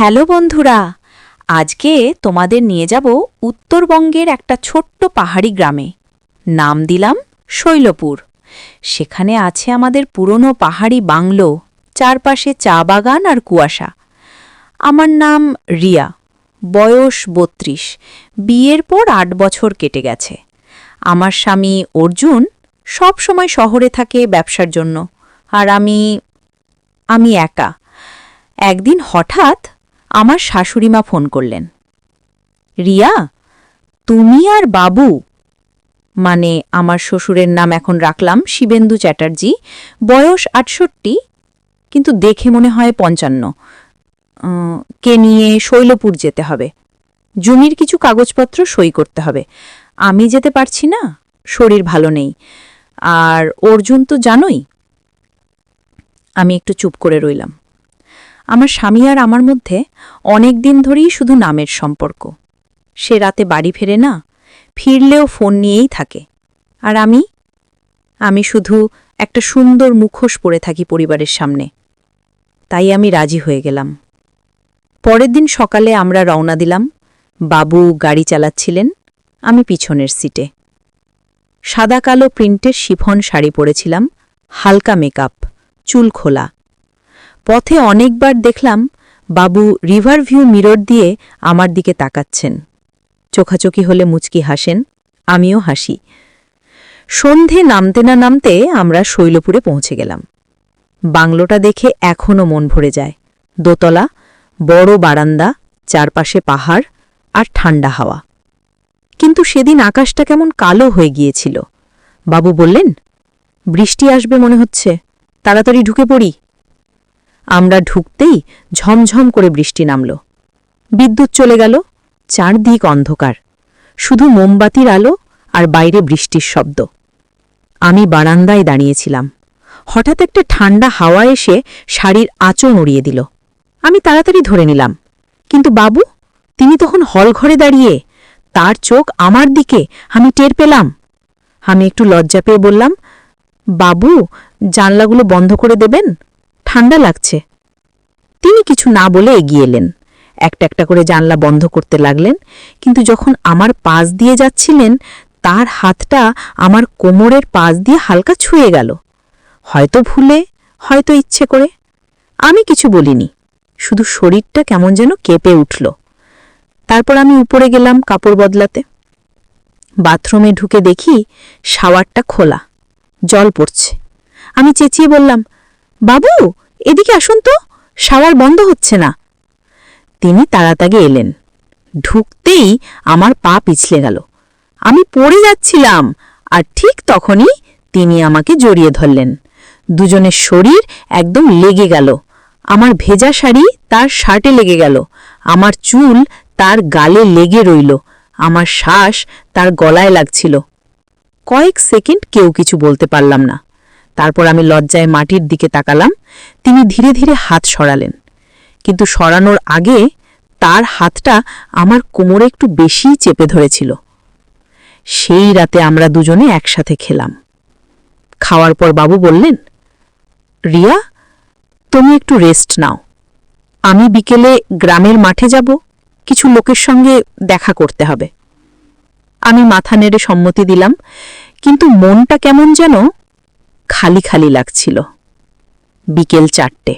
Hello বন্ধুরা, আজকে তোমাদের নিয়ে যাব উত্তরবঙ্গের একটা ছোট্ট পাহাড়ি গ্রামে। নাম দিলাম শৈলপুর। সেখানে আছে আমাদের পুরনো পাহাড়ি বাংলো, চারপাশে চা বাগান আর কুয়াশা। আমার নাম রিয়া, বয়স বত্রিশ, বিয়ের পর আট বছর কেটে গেছে। আমার স্বামী অর্জুন সব সময় শহরে থাকে ব্যবসার জন্য, আর আমি আমি একা। একদিন হঠাৎ আমার শাশুড়িমা ফোন করলেন। রিয়া, তুমি আর বাবু? মানে আমার শ্বশুরের নাম এখন রাখলাম শিবেন্দু চ্যাটার্জি, বয়স আটষট্টি, কিন্তু দেখে মনে হয় পঞ্চান্ন। কে নিয়ে শৈলপুর যেতে হবে। জমির কিছু কাগজপত্র সই করতে হবে। আমি যেতে পারছি না, শরীর ভালো নেই। আর অর্জুন তো জানোই। আমি একটু চুপ করে রইলাম। আমার স্বামী আর আমার মধ্যে অনেক দিন ধরেই শুধু নামের সম্পর্ক। সে রাতে বাড়ি ফেরে না, ফিরলেও ফোন নিয়েই থাকে। আর আমি? আমি শুধু একটা সুন্দর মুখোশ পরে থাকি পরিবারের সামনে। তাই আমি রাজি হয়ে গেলাম। পরের দিন সকালে আমরা রওনা দিলাম। বাবু গাড়ি চালাচ্ছিলেন, আমি পিছনের সিটে। সাদা কালো প্রিন্টের শিফন শাড়ি পরেছিলাম, হালকা মেকআপ, চুল খোলা। পথে অনেকবার দেখলাম বাবু রিভার ভিউ মিরর দিয়ে আমার দিকে তাকাচ্ছেন। চোখাচোখি হলে মুচকি হাসেন, আমিও হাসি। সন্ধে নামতে না নামতে আমরা শৈলপুরে পৌঁছে গেলাম। বাংলোটা দেখে এখনও মন ভরে যায়। দোতলা, বড় বারান্দা, চারপাশে পাহাড় আর ঠান্ডা হাওয়া। কিন্তু সেদিন আকাশটা কেমন কালো হয়ে গিয়েছিল। বাবু বললেন, বৃষ্টি আসবে মনে হচ্ছে। তাড়াতাড়ি ঢুকে পড়ি। আমরা ঢুকতেই ঝমঝম করে বৃষ্টি নামল। বিদ্যুৎ চলে গেল, চারদিক অন্ধকার। শুধু মোমবাতির আলো আর বাইরে বৃষ্টির শব্দ। আমি বারান্দায় দাঁড়িয়েছিলাম। হঠাৎ একটা ঠান্ডা হাওয়া এসে শাড়ির আঁচড় উড়িয়ে দিল। আমি তাড়াতাড়ি ধরে নিলাম। কিন্তু বাবু, তিনি তখন হলঘরে দাঁড়িয়ে, তার চোখ আমার দিকে, আমি টের পেলাম। আমি একটু লজ্জা পেয়ে বললাম, বাবু, জানলাগুলো বন্ধ করে দেবেন? ঠান্ডা লাগছে। তিনি কিছু না বলে এগিয়ে এলেন। একটা একটা করে জানলা বন্ধ করতে লাগলেন, কিন্তু যখন আমার পাশ দিয়ে যাচ্ছিলেন, তার হাতটা আমার কোমরের পাশ দিয়ে হালকা ছুঁয়ে গেল। হয়তো ভুলে, হয়তো ইচ্ছে করে। আমি কিছু বলিনি। শুধু শরীরটা কেমন যেন কেঁপে উঠল। তারপর আমি উপরে গেলাম কাপড় বদলাতে। বাথরুমে ঢুকে দেখি শাওয়ারটা খোলা। জল পড়ছে। আমি চেঁচিয়ে বললাম বাবু, এদিকে আসুন তো, শাওয়ার বন্ধ হচ্ছে না। তিনি তাড়াতাড়ি এলেন। ঢুকতেই আমার পা পিছলে গেল। আমি পড়ে যাচ্ছিলাম, আর ঠিক তখনই তিনি আমাকে জড়িয়ে ধরলেন। দুজনের শরীর একদম লেগে গেল। আমার ভেজা শাড়ি তার শার্টে লেগে গেল। আমার চুল তার গালে লেগে রইল। আমার শ্বাস তার গলায় লাগছিল। কয়েক সেকেন্ড কেউ কিছু বলতে পারলাম না। তারপর আমি লজ্জায় মাটির দিকে তাকালাম। তিনি ধীরে ধীরে হাত সরালেন। কিন্তু সরানোর আগে তার হাতটা আমার কোমরে একটু বেশিই চেপে ধরেছিল। সেই রাতে আমরা দুজনে একসাথে খেলাম। খাওয়ার পর বাবু বললেন, রিয়া, তুমি একটু রেস্ট নাও। আমি বিকেলে গ্রামের মাঠে যাব। কিছু লোকের সঙ্গে দেখা করতে হবে। আমি মাথা নেড়ে সম্মতি দিলাম, কিন্তু মনটা কেমন যেন খালি খালি লাগছিল। বিকেল চারটে।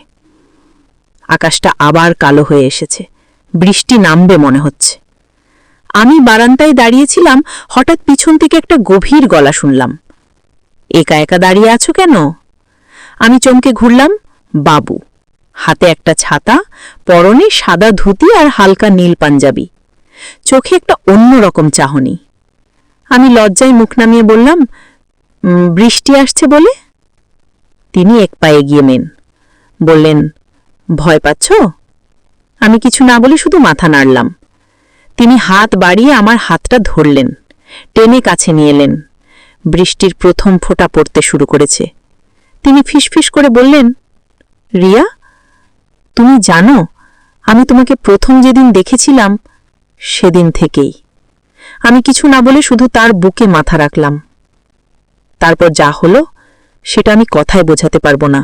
আকাশটা আবার কালো হয়ে এসেছে। বৃষ্টি নামবে মনে হচ্ছে। আমি বারান্দায় দাঁড়িয়েছিলাম হঠাৎ পিছন থেকে একটা গভীর গলা শুনলাম। একা একা দাঁড়িয়ে আছো কেন? আমি চমকে ঘুরলাম বাবু। হাতে একটা ছাতা পরনে সাদা ধুতি আর হালকা নীল পাঞ্জাবি। চোখে একটা অন্যরকম চাহনি। আমি লজ্জায় মুখ নামিয়ে বললাম "উম, বৃষ্টি আসছে বলে? তিনি এক পায়ে এগিয়ে নেন। বললেন, ভয় পাচ্ছ? আমি কিছু না বলে শুধু মাথা নাড়লাম। তিনি হাত বাড়িয়ে আমার হাতটা ধরলেন, টেনে কাছে নিয়ে এলেন। বৃষ্টির প্রথম ফোঁটা পড়তে শুরু করেছে। তিনি ফিসফিস করে বললেন, রিয়া, তুমি জানো, আমি তোমাকে প্রথম যেদিন দেখেছিলাম, সেদিন থেকেই। আমি কিছু না বলে শুধু তার বুকে মাথা রাখলাম। তারপর যা হলো, সেটা আমি কথায় বোঝাতে পারব না।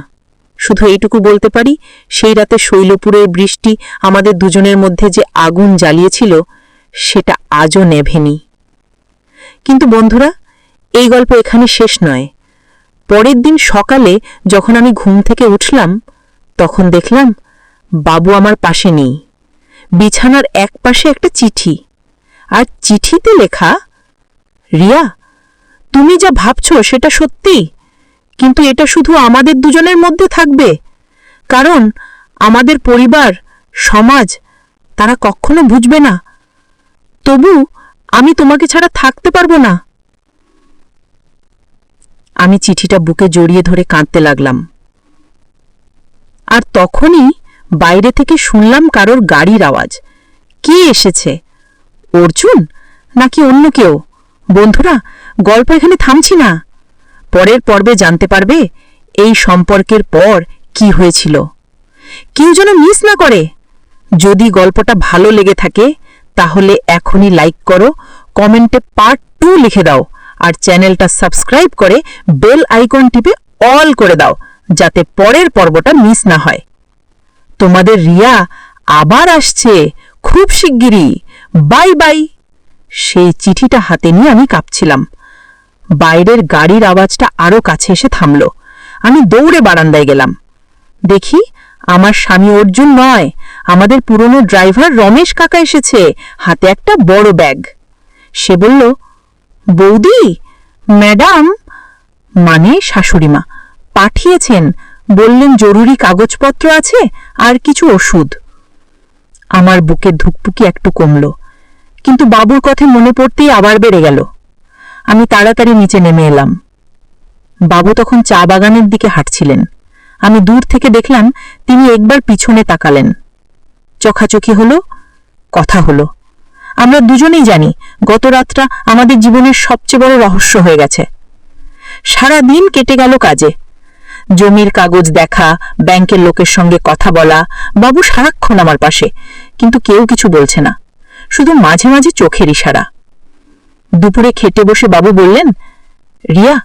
শুধু এইটুকু বলতে পারি, সেই রাতে শৈলপুরের বৃষ্টি আমাদের দুজনের মধ্যে যে আগুন জ্বালিয়েছিল, সেটা আজও নেভেনি। কিন্তু বন্ধুরা, এই গল্প এখানে শেষ নয়। পরের দিন সকালে যখন আমি ঘুম থেকে উঠলাম, তখন দেখলাম বাবু আমার পাশে নেই। বিছানার এক পাশে একটা চিঠি। আর চিঠিতে লেখা, রিয়া তুমি যা ভাবছ সেটা সত্যি? কিন্তু এটা শুধু আমাদের দুজনের মধ্যে থাকবে। কারণ আমাদের পরিবার, সমাজ, তারা কখনো বুঝবে না। তবু আমি তোমাকে ছাড়া থাকতে পারব না। আমি চিঠিটা বুকে জড়িয়ে ধরে কাঁদতে লাগলাম। আর তখনই বাইরে থেকে শুনলাম কারোর গাড়ির আওয়াজ। কে এসেছে? অর্জুন? নাকি অন্য কেউ? বন্ধুরা গল্প এখানে থামছি না। পরের পর্বে জানতে পারবে এই সম্পর্কের পর কি হয়েছিল। কেউ যেন মিস না করে। যদি গল্পটা ভালো লেগে থাকে, তাহলে এখনই লাইক করো, কমেন্টে পার্ট টু লিখে দাও, আর চ্যানেলটা সাবস্ক্রাইব করে বেল আইকন টিপে অল করে দাও, যাতে পরের পর্বটা মিস না হয়। তোমাদের রিয়া আবার আসছে, খুব শিগগিরই। Bye bye. সেই চিঠিটা হাতে নিয়ে আমি কাঁপছিলাম। বাইরের গাড়ির আওয়াজটা আরও কাছে এসে থামল। আমি দৌড়ে বারান্দায় গেলাম। দেখি, আমার স্বামী অর্জুন নয়, আমাদের পুরনো ড্রাইভার রমেশ কাকা এসেছে, হাতে একটা বড় ব্যাগ। সে বলল, বৌদি, ম্যাডাম? মানে শাশুড়িমা পাঠিয়েছেন, বললেন জরুরি কাগজপত্র আছে আর কিছু ওষুধ। আমার বুকের ধুকপুকি একটু কমল, কিন্তু বাবুর কথা মনে পড়তেই আবার বেড়ে গেল। আমি তাড়াতাড়ি নিচে নেমে এলাম। বাবু তখন চা বাগানের দিকে হাঁটছিলেন। আমি দূর থেকে দেখলাম তিনি একবার পিছনে তাকালেন। চোখাচোখি হলো, কথা হলো। আমরা দুজনেই জানি গত রাতটা আমাদের জীবনের সবচেয়ে বড় রহস্য হয়ে গেছে। সারা দিন কেটে গেল কাজে। জমির কাগজ দেখা, ব্যাংকের লোকের সঙ্গে কথা বলা, বাবু সারাক্ষণ আমার পাশে, কিন্তু কেউ কিছু বলছে না। শুধু মাঝে মাঝে চোখের ইশারা। দুপুরে খেটে বসে বাবু বললেন, রিয়া,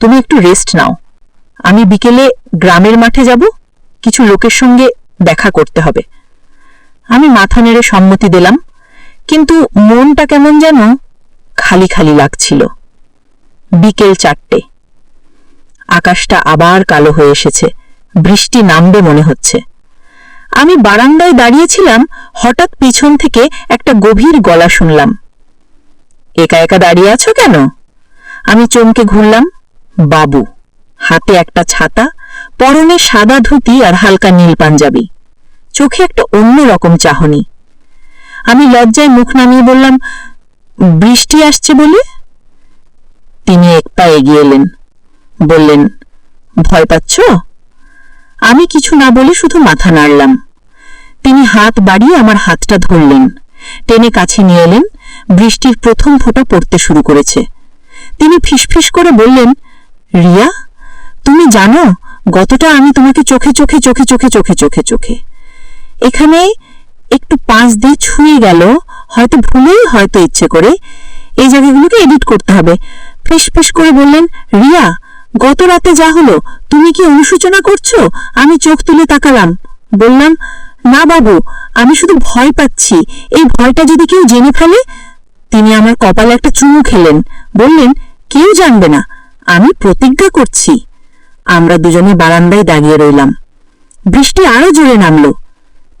তুমি একটু রেস্ট নাও। আমি বিকেলে গ্রামের মাঠে যাব, কিছু লোকের সঙ্গে দেখা করতে হবে। আমি মাথা নেড়ে সম্মতি দিলাম, কিন্তু মনটা কেমন যেন খালি খালি লাগছিল। বিকেল চারটে। আকাশটা আবার কালো হয়ে এসেছে, বৃষ্টি নামবে মনে হচ্ছে। আমি বারান্দায় দাঁড়িয়েছিলাম, হঠাৎ পিছন থেকে একটা গভীর গলা শুনলাম। একা একা দাঁড়িয়ে আছো কেন? আমি চমকে ঘুরলাম। বাবু, হাতে একটা ছাতা, পরনে সাদা ধুতি আর হালকা নীল পাঞ্জাবি। চোখে একটা অন্য রকম চাহনি। আমি লজ্জায় মুখ নামিয়ে বললাম, বৃষ্টি আসছে বলে? তিনি এক পা এগিয়ে এলেন। বললেন, ভয় পাচ্ছ? আমি কিছু না বলে শুধু মাথা নাড়লাম। তিনি হাত বাড়িয়ে আমার হাতটা ধরলেন। টেনে কাছে নিয়ে এলেন। বৃষ্টির প্রথম ফোঁটা পড়তে শুরু করেছে। তিনি ফিসফিস করে বললেন, রিয়া, তুমি জানো, গতটা আমি তোমাকে চোখে চোখে চোখে চোখে চোখে চোখে চোখে। এখানে একটু পাঁচ দিয়ে ছুঁয়ে গেল, হয়তো ভুলেই হয়তো ইচ্ছে করে। এই জায়গাগুলোকে এডিট করতে হবে। ফিস ফিস করে বললেন, রিয়া, গত রাতে যা হলো, তুমি কি অনুশোচনা করছ? আমি চোখ তুলে তাকালাম। বললাম, না বাবু, আমি শুধু ভয় পাচ্ছি। এই ভয়টা যদি কেউ জেনে ফেলে তিনি আমার কপালে একটা চুমু খেলেন। বললেন, কেউ জানবে না, আমি প্রতিজ্ঞা করছি। আমরা দুজনে বারান্দায় দাঁড়িয়ে রইলাম। বৃষ্টি আরও জোরে নামল।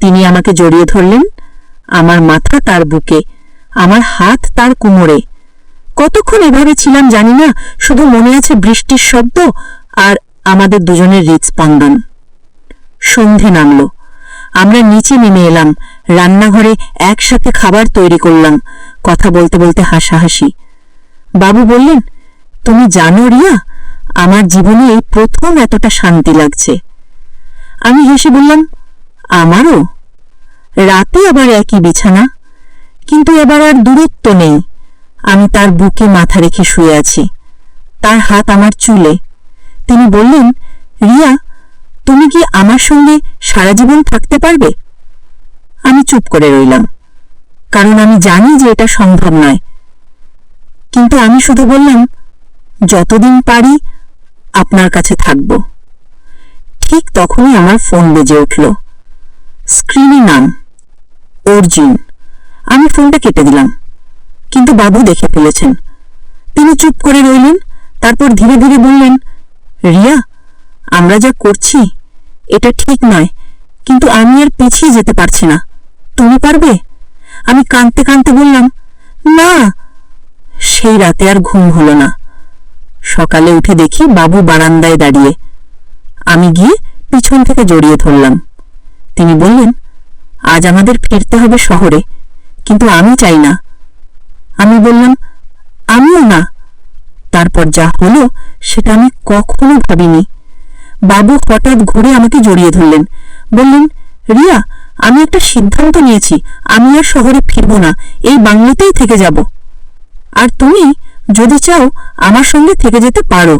তিনি আমাকে জড়িয়ে ধরলেন, আমার মাথা তার বুকে, আমার হাত তার কোমরে। কতক্ষণ এভাবে ছিলাম জানি না, শুধু মনে আছে বৃষ্টির শব্দ আর আমাদের দুজনের হৃদস্পন্দন সন্ধে নামলো। আমরা নিচে নেমে এলাম। রান্নাঘরে একসাথে খাবার তৈরি করলাম। কথা বলতে বলতে হাসাহাসি। বাবু বললেন, তুমি জানো রিয়া, আমার জীবনে এই প্রথম এতটা শান্তি লাগছে। আমি হেসে বললাম, আমারও। রাতে আবার একই বিছানা, কিন্তু এবার আর দূরত্ব নেই। আমি তার বুকে মাথা রেখে শুয়ে আছি। তার হাত আমার চুলে। তিনি বললেন, রিয়া তুমি কি আমার সঙ্গে সারা জীবন থাকতে পারবে? আমি চুপ করে রইলাম। কারণ আমি জানি যে এটা সম্ভব নয়। কিন্তু আমি শুধু বললাম, যতদিন পারি আপনার কাছে থাকব। ঠিক তখনই আমার ফোন বেজে উঠল। স্ক্রিনে নাম, অর্জুন। আমি ফোনটা কেটে দিলাম, কিন্তু বাবু দেখে ফেলেছেন। তিনি চুপ করে রইলেন, তারপর ধীরে ধীরে বললেন, রিয়া, আমরা যা করছি এটা ঠিক নয়। কিন্তু আমি আর পিছিয়ে যেতে পারছি না। তুমি পারবে? আমি কাঁদতে কাঁদতে বললাম, না। সেই রাতে আর ঘুম হলো না। সকালে উঠে দেখি বাবু বারান্দায় দাঁড়িয়ে। আমি গিয়ে পিছন থেকে জড়িয়ে ধরলাম। তিনি বললেন, আজ আমাদের ফিরতে হবে শহরে, কিন্তু আমি চাই না। আমি বললাম, আমিও না। তারপর যা হলো, সেটা আমি কখনো ভাবিনি। বাবু হঠাৎ ঘুরে আমাকে জড়িয়ে ধরলেন। বললেন, রিয়া, আমি একটা সিদ্ধান্ত নিয়েছি। আমি আর শহরে ফিরব না। এই বাংলোতেই থেকে যাব। আর তুমি যদি চাও আমার সঙ্গে থেকে যেতে পারো।